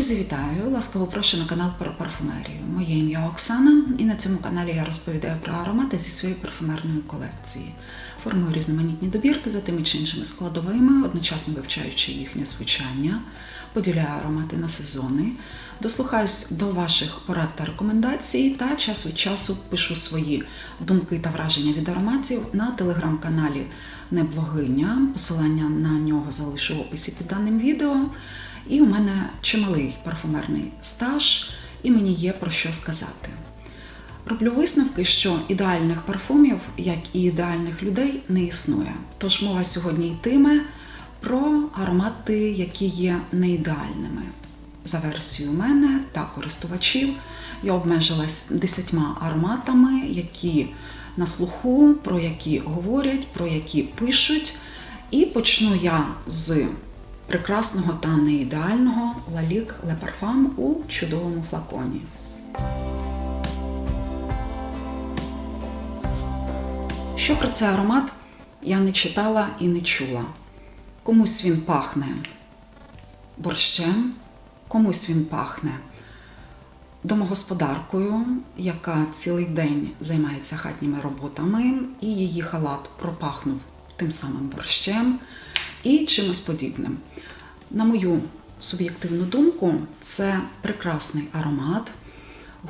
Друзі, вітаю! Ласкаво прошу на канал про парфумерію. Моє ім'я Оксана, і на цьому каналі я розповідаю про аромати зі своєї парфумерної колекції. Формую різноманітні добірки за тими чи іншими складовими, одночасно вивчаючи їхнє звучання, поділяю аромати на сезони, дослухаюсь до ваших порад та рекомендацій та час від часу пишу свої думки та враження від ароматів на телеграм-каналі Неблогиня. Посилання на нього залишу в описі під даним відео. І у мене чималий парфумерний стаж, і мені є про що сказати. Роблю висновки, що ідеальних парфумів, як і ідеальних людей, не існує. Тож мова сьогодні йтиме про аромати, які є неідеальними. За версією мене та користувачів я обмежилась десятьма ароматами, які на слуху, про які говорять, про які пишуть. І почну я з прекрасного та неідеального Лалік Ле Парфам у чудовому флаконі. Що про цей аромат я не читала і не чула. Комусь він пахне борщем, комусь він пахне домогосподаркою, яка цілий день займається хатніми роботами, і її халат пропахнув тим самим борщем і чимось подібним. На мою суб'єктивну думку, це прекрасний аромат,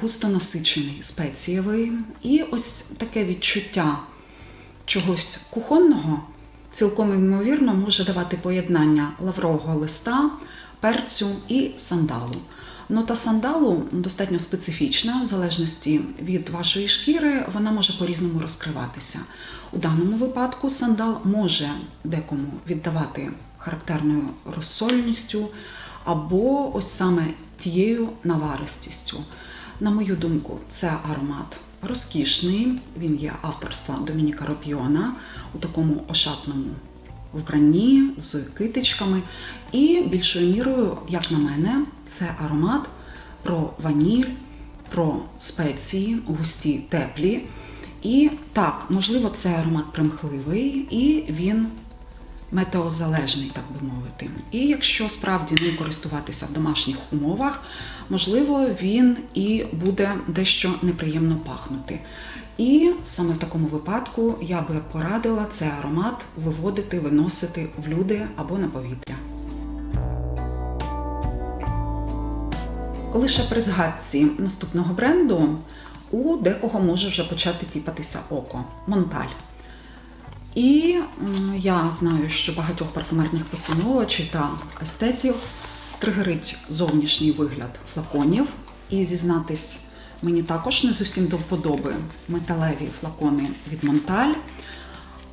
густо насичений спецієвий, і ось таке відчуття чогось кухонного цілком ймовірно може давати поєднання лаврового листа, перцю і сандалу. Нота сандалу достатньо специфічна, в залежності від вашої шкіри, вона може по-різному розкриватися. У даному випадку сандал може декому віддавати характерною розсольністю або ось саме тією наваристістю. На мою думку, це аромат розкішний, він є авторства Домініка Ропіона у такому ошатному вбранні з китичками. І більшою мірою, як на мене, це аромат про ваніль, про спеції, густі, теплі. І так, можливо, це аромат примхливий, і він метеозалежний, так би мовити. І якщо справді ним користуватися в домашніх умовах, можливо, він і буде дещо неприємно пахнути. І саме в такому випадку я би порадила цей аромат виводити, виносити в люди або на повітря. Лише при згадці наступного бренду у декого може вже почати тіпатися око Монталь. І я знаю, що багатьох парфумерних поціновувачів та естетів тригерить зовнішній вигляд флаконів. І зізнатись, мені також не зовсім до вподоби металеві флакони від Монталь.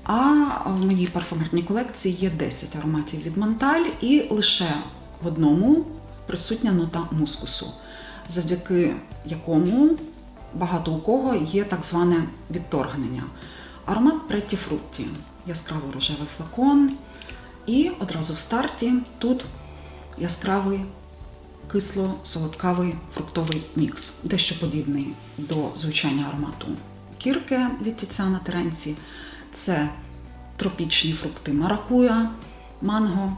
А в моїй парфумерній колекції є 10 ароматів від Монталь, і лише в одному присутня нота мускусу, завдяки якому багато у кого є так зване відторгнення. Аромат Претті Фрутті, яскраво рожевий флакон. І одразу в старті тут яскравий кисло-солодкавий фруктовий мікс, дещо подібний до звучання аромату кірки від Тіціана Теренці. Це тропічні фрукти маракуя, манго,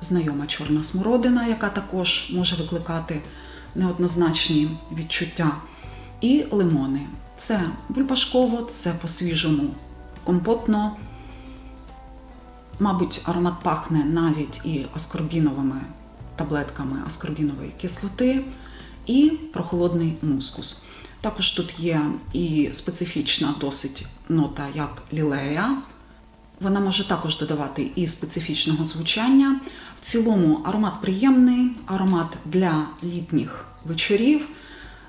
знайома чорна смородина, яка також може викликати неоднозначні відчуття, і лимони. Це бульбашково, це по-свіжому компотно. Мабуть, аромат пахне навіть і аскорбіновими таблетками аскорбінової кислоти, і прохолодний мускус. Також тут є і специфічна досить нота, як лілея. Вона може також додавати і специфічного звучання. В цілому аромат приємний, аромат для літніх вечорів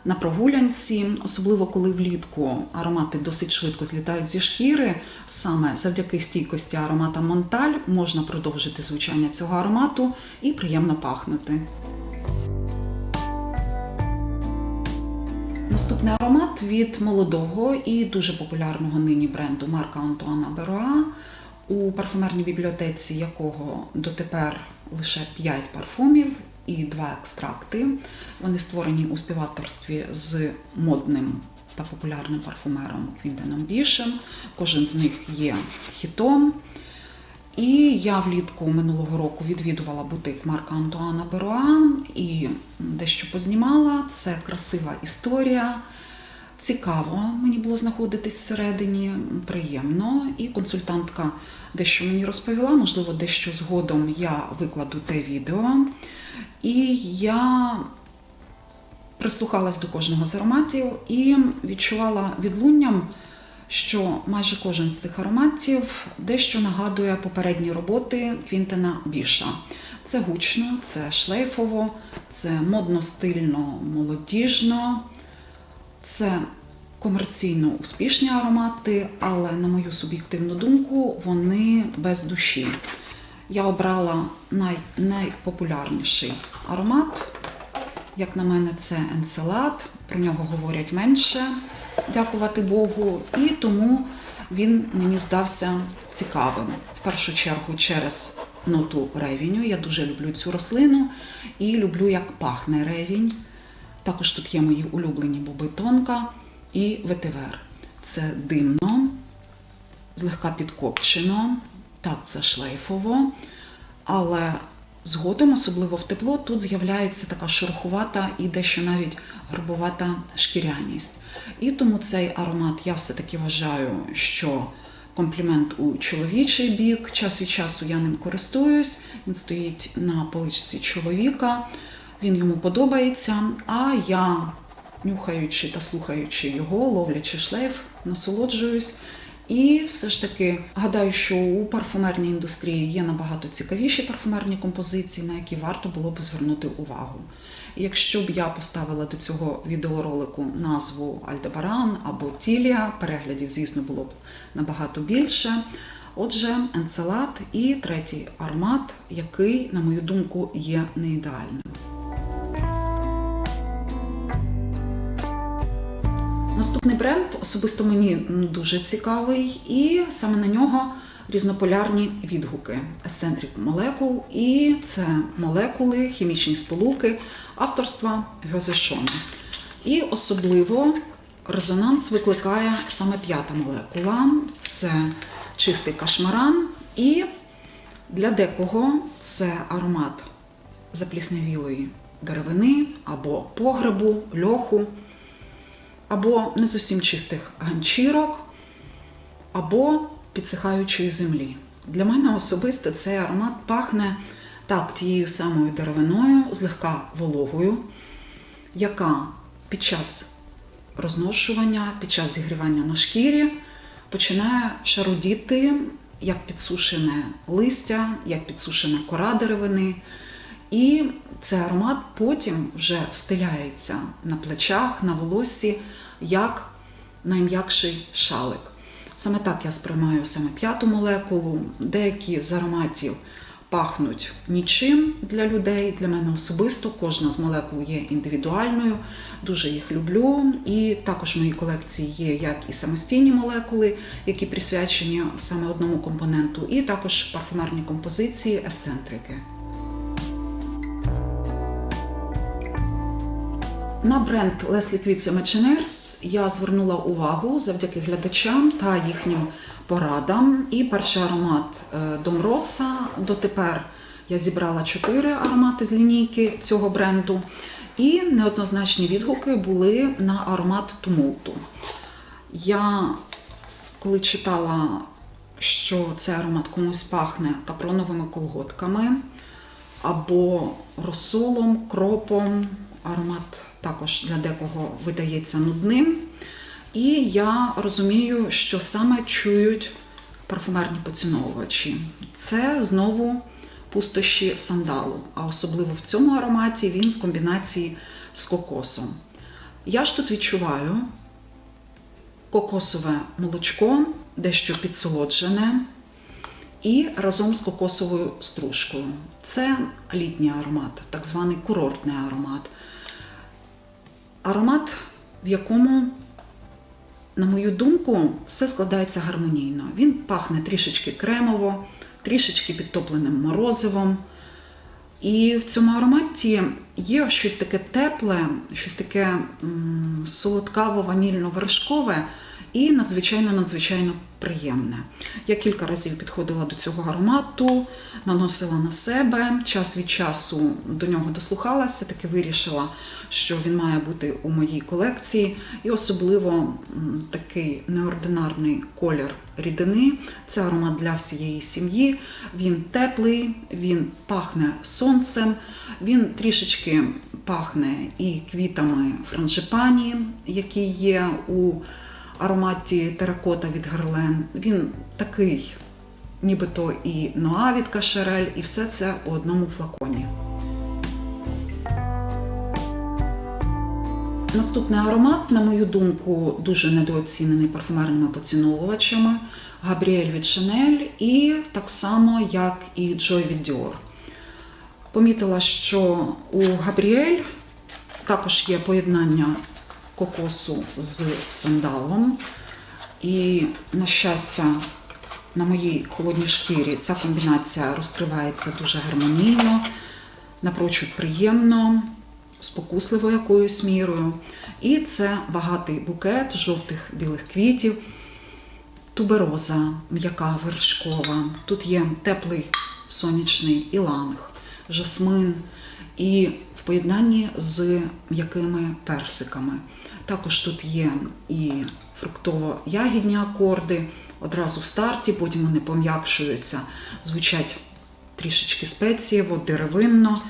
на прогулянці, особливо коли влітку аромати досить швидко злітають зі шкіри. Саме завдяки стійкості аромата Монталь можна продовжити звучання цього аромату і приємно пахнути. Наступний аромат від молодого і дуже популярного нині бренду Марка Антуана Беруа, у парфумерній бібліотеці якого дотепер лише 5 парфумів і 2 екстракти. Вони створені у співавторстві з модним та популярним парфумером Квінденом Бішем. Кожен з них є хітом. І я влітку минулого року відвідувала бутик Марка Антуана Беруа і дещо познімала. Це красива історія. Цікаво мені було знаходитись всередині, приємно. І консультантка дещо мені розповіла, можливо, дещо згодом я викладу те відео. І я прислухалась до кожного з ароматів і відчувала відлунням, що майже кожен з цих ароматів дещо нагадує попередні роботи Квінтена Біша. Це гучно, це шлейфово, це модно, стильно, молодіжно, це комерційно успішні аромати, але, на мою суб'єктивну думку, вони без душі. Я обрала най, найпопулярніший аромат. Як на мене, це енцелад. Про нього говорять менше, дякувати Богу. І тому він мені здався цікавим. В першу чергу через ноту ревіню. Я дуже люблю цю рослину і люблю, як пахне ревінь. Також тут є мої улюблені боби тонка і ветивер. Це димно, злегка підкопчено. Так, це шлейфово, але згодом, особливо в тепло, тут з'являється така шерохувата і дещо навіть грубовата шкіряність. І тому цей аромат я все-таки вважаю, що комплімент у чоловічий бік. Час від часу я ним користуюсь. Він стоїть на поличці чоловіка, він йому подобається. А я, нюхаючи та слухаючи його, ловлячи шлейф, насолоджуюсь. І все ж таки гадаю, що у парфумерній індустрії є набагато цікавіші парфумерні композиції, на які варто було б звернути увагу. Якщо б я поставила до цього відеоролику назву Альдебаран або Тілія, переглядів, звісно, було б набагато більше. Отже, енцелад і третій аромат, який, на мою думку, є не Наступний бренд особисто мені дуже цікавий, і саме на нього різнополярні відгуки Eccentric Molecule, і це молекули, хімічні сполуки авторства Гьозешона. І особливо резонанс викликає саме п'ята молекула це чистий кашмаран. І для декого це аромат запліснявілої деревини або погребу, льоху або не зовсім чистих ганчірок, або підсихаючої землі. Для мене особисто цей аромат пахне так тією самою деревиною, злегка вологою, яка під час розношування, під час зігрівання на шкірі починає шарудіти як підсушене листя, як підсушена кора деревини. І цей аромат потім вже встиляється на плечах, на волоссі, як найм'якший шалик. Саме так я сприймаю саме п'яту молекулу. Деякі з ароматів пахнуть нічим для людей. Для мене особисто кожна з молекул є індивідуальною, дуже їх люблю. І також в моїй колекції є як і самостійні молекули, які присвячені саме одному компоненту, і також парфумерні композиції, есцентрики. На бренд Leslie Quitz Imagineers я звернула увагу завдяки глядачам та їхнім порадам. І перший аромат е, Дом Роса. Дотепер я зібрала чотири аромати з лінійки цього бренду. І неоднозначні відгуки були на аромат Тумулту. Я коли читала, що цей аромат комусь пахне капроновими колготками або розсолом, кропом, аромат також для декого видається нудним. І я розумію, що саме чують парфумерні поціновувачі. Це знову пустощі сандалу, а особливо в цьому ароматі він в комбінації з кокосом. Я ж тут відчуваю кокосове молочко, дещо підсолоджене, і разом з кокосовою стружкою. Це літній аромат, так званий курортний аромат. Аромат, в якому, на мою думку, все складається гармонійно. Він пахне трішечки кремово, трішечки підтопленим морозивом. І в цьому ароматі є щось таке тепле, щось таке солодкаво-ванільно-вершкове, і надзвичайно-надзвичайно приємне. Я кілька разів підходила до цього аромату, наносила на себе, час від часу до нього дослухалася, таки вирішила, що він має бути у моїй колекції. І особливо такий неординарний колір рідини. Це аромат для всієї сім'ї. Він теплий, він пахне сонцем, він трішечки пахне і квітами франжипані, які є у ароматі теракота від Герлен. Він такий, нібито і Ноа від Кашерель, і все це у одному флаконі. Наступний аромат, на мою думку, дуже недооцінений парфумерними поціновувачами. Габріель від Chanel і так само, як і Joy від Dior. Помітила, що у Габріель також є поєднання кокосу з сандалом. І, на щастя, на моїй холодній шкірі ця комбінація розкривається дуже гармонійно, напрочуд приємно, спокусливо якоюсь мірою. І це багатий букет жовтих білих квітів, тубероза, м'яка вершкова. Тут є теплий сонячний іланг, жасмин і в поєднанні з м'якими персиками. Також тут є і фруктово-ягідні акорди одразу в старті, потім вони пом'якшуються, звучать трішечки спецієво, деревинно.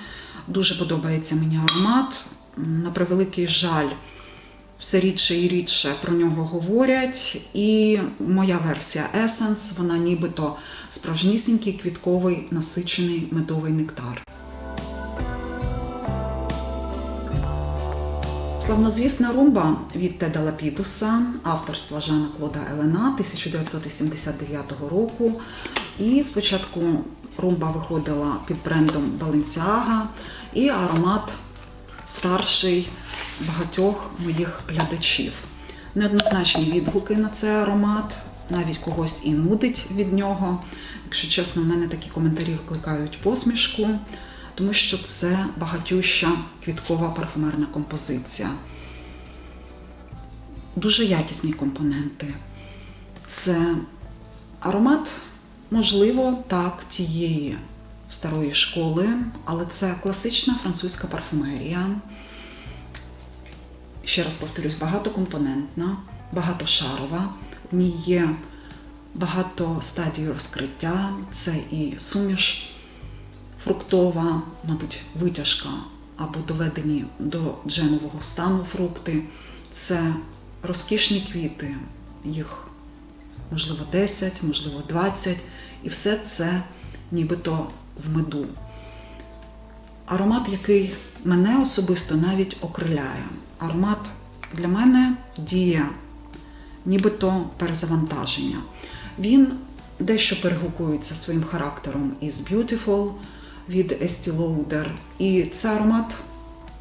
Дуже подобається мені аромат. На превеликий жаль, все рідше і рідше про нього говорять. І моя версія Essence, вона нібито справжнісінький квітковий насичений медовий нектар. Славнозвісна румба від Теда Лапідуса, авторства Жана Клода Елена 1989 року. І спочатку румба виходила під брендом Balenciaga, і аромат старший багатьох моїх глядачів. Неоднозначні відгуки на цей аромат, навіть когось і нудить від нього. Якщо чесно, в мене такі коментарі викликають посмішку тому що це багатюща квіткова парфумерна композиція. Дуже якісні компоненти. Це аромат, можливо, так, тієї старої школи, але це класична французька парфумерія. Ще раз повторюсь, багатокомпонентна, багатошарова. В ній є багато стадій розкриття, це і суміш фруктова, мабуть, витяжка або доведені до джемового стану фрукти. Це розкішні квіти, їх можливо 10, можливо 20, і все це нібито в меду. Аромат, який мене особисто навіть окриляє. Аромат для мене діє нібито перезавантаження. Він дещо перегукується своїм характером із Beautiful, від Estee Lauder. І це аромат,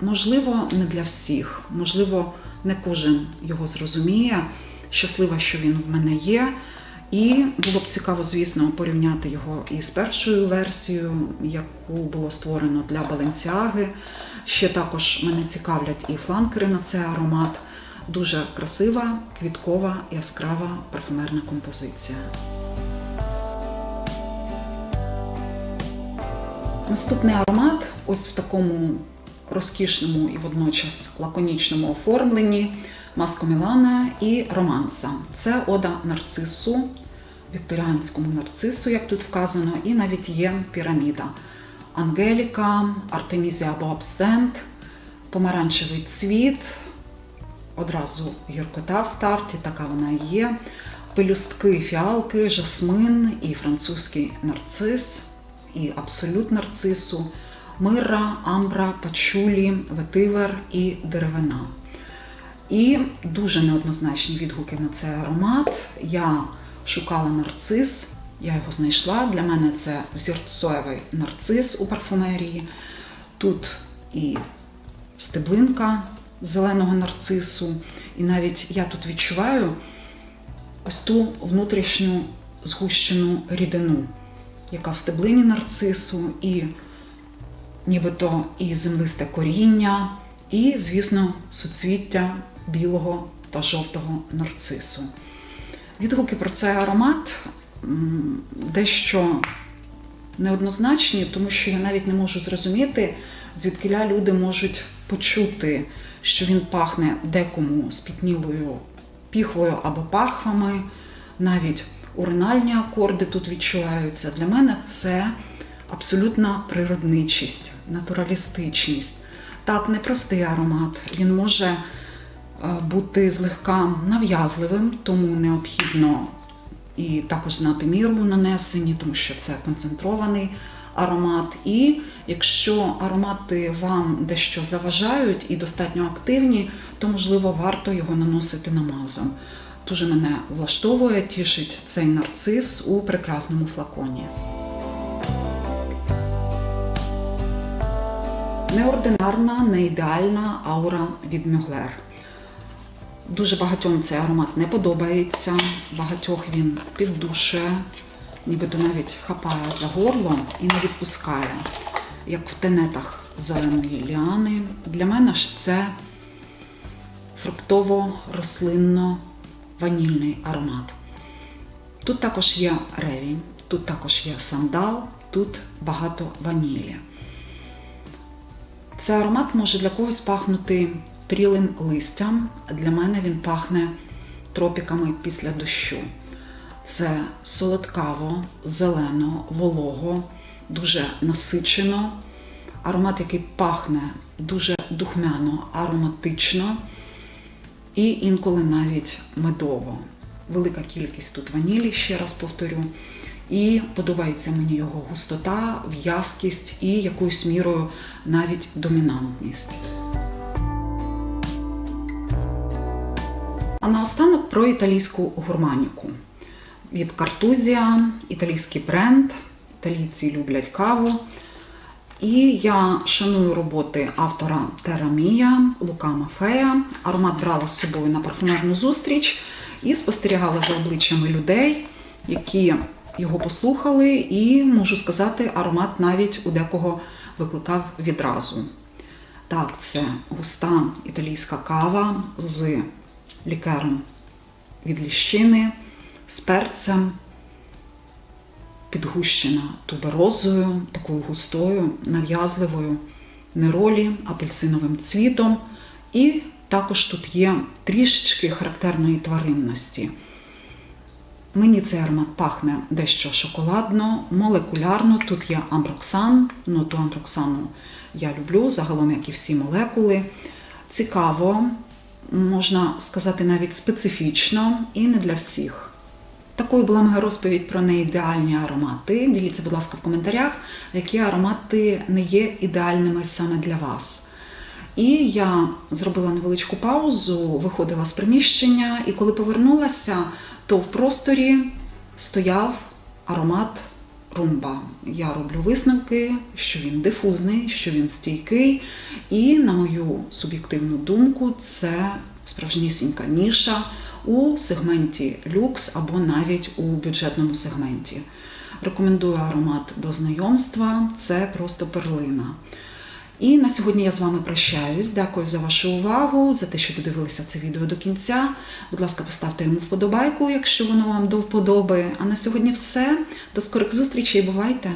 можливо, не для всіх, можливо, не кожен його зрозуміє. Щаслива, що він в мене є. І було б цікаво, звісно, порівняти його із першою версією, яку було створено для Баленсіаги. Ще також мене цікавлять і фланкери на цей аромат. Дуже красива, квіткова, яскрава парфумерна композиція. Наступний аромат ось в такому розкішному і водночас лаконічному оформленні Маско Мілана і Романса. Це ода нарцису, вікторіанському нарцису, як тут вказано, і навіть є піраміда. Ангеліка, Артемізія або Абсент, помаранчевий цвіт, одразу гіркота в старті, така вона є. Пелюстки, фіалки, жасмин і французький нарцис і абсолют нарцису, мира, амбра, пачулі, ветивер і деревина. І дуже неоднозначні відгуки на цей аромат. Я шукала нарцис, я його знайшла. Для мене це взірцовий нарцис у парфумерії. Тут і стеблинка зеленого нарцису, і навіть я тут відчуваю ось ту внутрішню згущену рідину яка в стеблині нарцису, і нібито і землисте коріння, і, звісно, суцвіття білого та жовтого нарцису. Відгуки про цей аромат дещо неоднозначні, тому що я навіть не можу зрозуміти, звідкиля люди можуть почути, що він пахне декому спітнілою піхвою або пахвами, навіть уринальні акорди тут відчуваються. Для мене це абсолютна природничість, натуралістичність. Так, непростий аромат. Він може е, бути злегка нав'язливим, тому необхідно і також знати міру у нанесенні, тому що це концентрований аромат. І якщо аромати вам дещо заважають і достатньо активні, то можливо варто його наносити намазом. Дуже мене влаштовує, тішить цей нарцис у прекрасному флаконі. Неординарна, не ідеальна аура від Мюглер. Дуже багатьом цей аромат не подобається, багатьох він піддушує, нібито навіть хапає за горло і не відпускає, як в тенетах зеленої ліани. Для мене ж це фруктово-рослинно-ванільний аромат. Тут також є ревінь, тут також є сандал, тут багато ванілі. Цей аромат може для когось пахнути прілим листям. Для мене він пахне тропіками після дощу. Це солодкаво, зелено, волого, дуже насичено. Аромат, який пахне дуже духмяно, ароматично і інколи навіть медово. Велика кількість тут ванілі, ще раз повторю. І подобається мені його густота, в'язкість і якоюсь мірою навіть домінантність. А наостанок про італійську гурманіку. Від Картузія, італійський бренд. Італійці люблять каву. І я шаную роботи автора Терамія Лука Мафея. Аромат брала з собою на парфумерну зустріч і спостерігала за обличчями людей, які його послухали, і можу сказати, аромат навіть у декого викликав відразу. Так, це густа італійська кава з лікером від ліщини, з перцем, підгущена туберозою, такою густою, нав'язливою неролі, апельсиновим цвітом. І також тут є трішечки характерної тваринності. Мені цей аромат пахне дещо шоколадно, молекулярно. Тут є амброксан, ноту амброксану я люблю, загалом, як і всі молекули. Цікаво, можна сказати, навіть специфічно і не для всіх. Такою була моя розповідь про неідеальні аромати. Діліться, будь ласка, в коментарях, які аромати не є ідеальними саме для вас. І я зробила невеличку паузу, виходила з приміщення, і коли повернулася, то в просторі стояв аромат румба. Я роблю висновки, що він дифузний, що він стійкий, і, на мою суб'єктивну думку, це справжнісінька ніша у сегменті люкс або навіть у бюджетному сегменті. Рекомендую аромат до знайомства, це просто перлина. І на сьогодні я з вами прощаюсь. Дякую за вашу увагу, за те, що додивилися це відео до кінця. Будь ласка, поставте йому вподобайку, якщо воно вам до вподоби. А на сьогодні все. До скорих зустрічей. Бувайте!